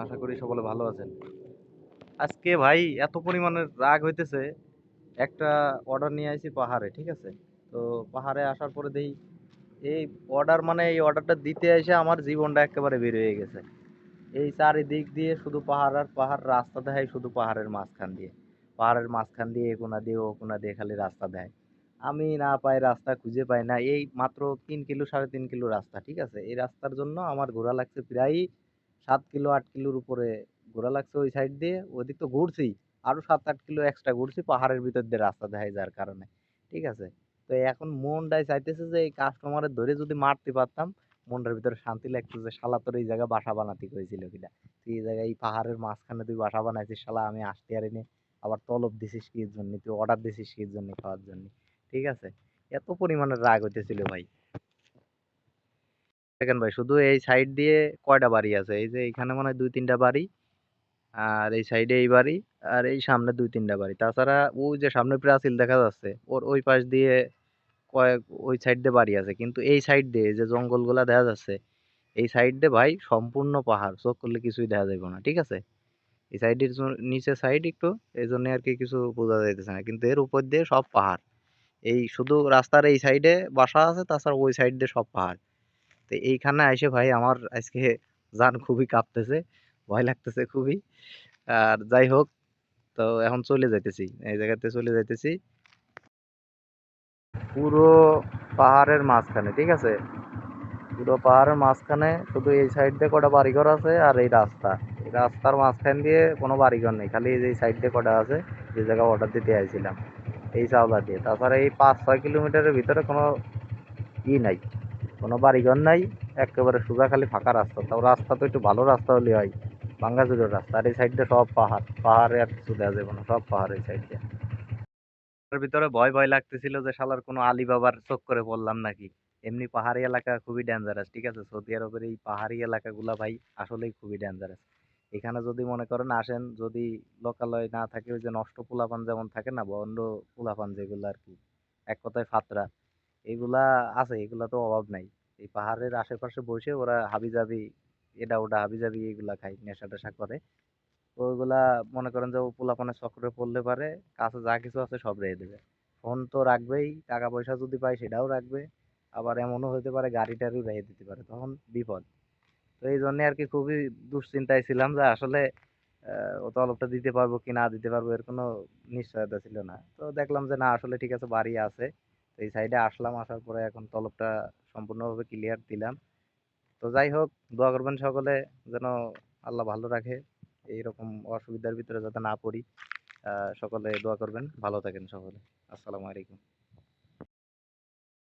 আশা করি সকলে ভালো আছেন। আজকে ভাই এত পরিমাণের রাগ হইতেছে, একটা অর্ডার নিয়ে আইছি পাহাড়ে, ঠিক আছে? তো পাহাড়ে আসার পরে দেখি, এই অর্ডার মানে এই অর্ডারটা দিতে এসে আমার জীবনটা একেবারে বের হয়ে গেছে। এই চারিদিক দিয়ে শুধু পাহাড় আর পাহাড়, রাস্তা দেখায় শুধু পাহাড়ের মাঝখান দিয়ে। পাহাড়ের মাঝখান দিয়ে এ কোনা দিয়ে ও কোনা দিয়ে খালি রাস্তা দেয় আমি না পাই রাস্তা, খুঁজে পাই না। এই মাত্র তিন কিলো, সাড়ে তিন কিলো রাস্তা, ঠিক আছে? এই রাস্তার জন্য আমার ঘোরা লাগছে প্রায় সাত কিলো, আট কিলোর উপরে ঘোরা লাগছে ওই সাইড দিয়ে, ওদিক তো ঘুরছি। আরও সাত, আট কিলো এক্সট্রা ঘুরছি, পাহাড়ের ভিতর দিয়ে রাস্তা দেখায় যার কারণে। ঠিক আছে? তো এখন মনটাই চাইতেছে যে এই কাস্টমারের ধরে যদি মারতে পারতাম, মনটার ভিতরে শান্তি লাগছে যে শালা তোর এই জায়গায় বাসা বানাতে হয়েছিল কিনা। তুই এই জায়গায়, এই পাহাড়ের মাঝখানে তুই বাসা বানাইছিস, শালা আমি আসতে পারিনি। আবার তলব দিছিস কির জন্য, তুই অর্ডার দিছিস কির জন্য খাওয়ার জন্য। ঠিক আছে? এত পরিমাণে রাগ হইতেছিল ভাই। দেখেন ভাই, শুধু এই সাইড দিয়ে কয়টা বাড়ি আছে? এই যে এখানে মনে হয় দুই তিনটা বাড়ি, আর এই সাইডে এই বাড়ি, আর এই সামনে দুই তিনটা বাড়ি। তাছাড়া ওই যে সামনে প্রাচীল দেখা যাচ্ছে, ওর ওই পাশ দিয়ে কয়েক ওই সাইড দিয়ে বাড়ি আছে। কিন্তু এই সাইড দিয়ে যে জঙ্গলগুলা দেখা যাচ্ছে, এই সাইড দিয়ে ভাই সম্পূর্ণ পাহাড়, চোখ করলে কিছুই দেখা যাবে না, ঠিক আছে? এই সাইডের নিচে সাইড একটু এই জন্য আর কি কিছু বোঝা যাইতেছে না। কিন্তু এর উপর দিয়ে সব পাহাড়। এই শুধু রাস্তার এই সাইডে বাসা আছে, তাছাড়া ওই সাইড দিয়ে সব পাহাড়। তো এইখানে এসে ভাই আমার আজকে জান খুবই কাঁপতেছে, ভয় লাগতেছে খুবই। আর যাই হোক, তো এখন চলে যাইতেছি, এই জায়গাতে চলে যাইতেছি। পুরো পাহাড়ের মাঝখানে, ঠিক আছে? পুরো পাহাড়ের মাঝখানে শুধু এই সাইড দিয়ে কটা বাড়িঘর আছে আর এই রাস্তা। এই রাস্তার মাঝখান দিয়ে কোনো বাড়িঘর নেই, খালি এই সাইড দিয়ে কটা আছে, যে জায়গা অর্ডার দিতে আইছিলাম, এই চাওলা দিয়ে। তাছাড়া এই পাঁচ ছয় কিলোমিটারের ভিতরে কোনো ই নাই। কোনো বাড়িঘর নাই, একেবারে সোজা খালি ফাঁকা রাস্তা। তাও রাস্তা তো একটু ভালো রাস্তা হলে হয় বাঙ্গাজুরের রাস্তা। আর এই সাইড দিয়ে সব পাহাড়, পাহাড়ে আর কিছু দেওয়া যাবে না, সব পাহাড় এই সাইড দিয়ে। এর ভিতরে ভয় ভয় লাগতেছিল যে শালার কোনো আলী বাবার চোখ করে পড়লাম নাকি। এমনি পাহাড়ি এলাকা খুবই ডেঞ্জারাস ঠিক আছে? সৌদি আরবের এই পাহাড়ি এলাকাগুলা ভাই আসলেই খুবই ডেঞ্জারাস এখানে যদি মনে করেন আসেন, যদি লোকালয় না থাকে, ওই যে নষ্ট পোলাপান যেমন থাকে না বন্ড পোলাপান যেগুলো আর কি, এক কথায় ফাতরা। এগুলা আছে, এগুলা তো অভাব নাই। এই পাহাড়ের আশেপাশে বসে ওরা হাবিজাবি, এটা ওটা হাবিজাবি এগুলা খায়, নেশা টেশা করে। তো ওইগুলা মনে করেন যে পোলাপানের চক্করে পড়লে পারে, কাছে যা কিছু আছে সব রেখে দেবে। ফোন তো রাখবেই টাকা পয়সা যদি পায় সেটাও রাখবে। আবার এমনও হতে পারে গাড়ি টাড়িও রেখে দিতে পারে, তখন বিপদ। তো এই জন্য আর কি খুবই দুশ্চিন্তায় ছিলাম যে আসলে ও তলবটা দিতে পারব কি না, দিতে পারব এর কোনো নিশ্চয়তা ছিল না। তো দেখলাম যে না, আসলে ঠিক আছে, বাড়ি আছে। এই সাইডে আসলাম, আসার পরে এখন তলবটা সম্পূর্ণভাবে ক্লিয়ার দিলাম। তো যাই হোক, দোয়া করবেন সকলে যেন আল্লাহ ভালো রাখে। এইরকম অসুবিধার ভিতরে যাতে না পড়ি। সকলে দোয়া করবেন। ভালো থাকেন সকলে। আসসালামু আলাইকুম।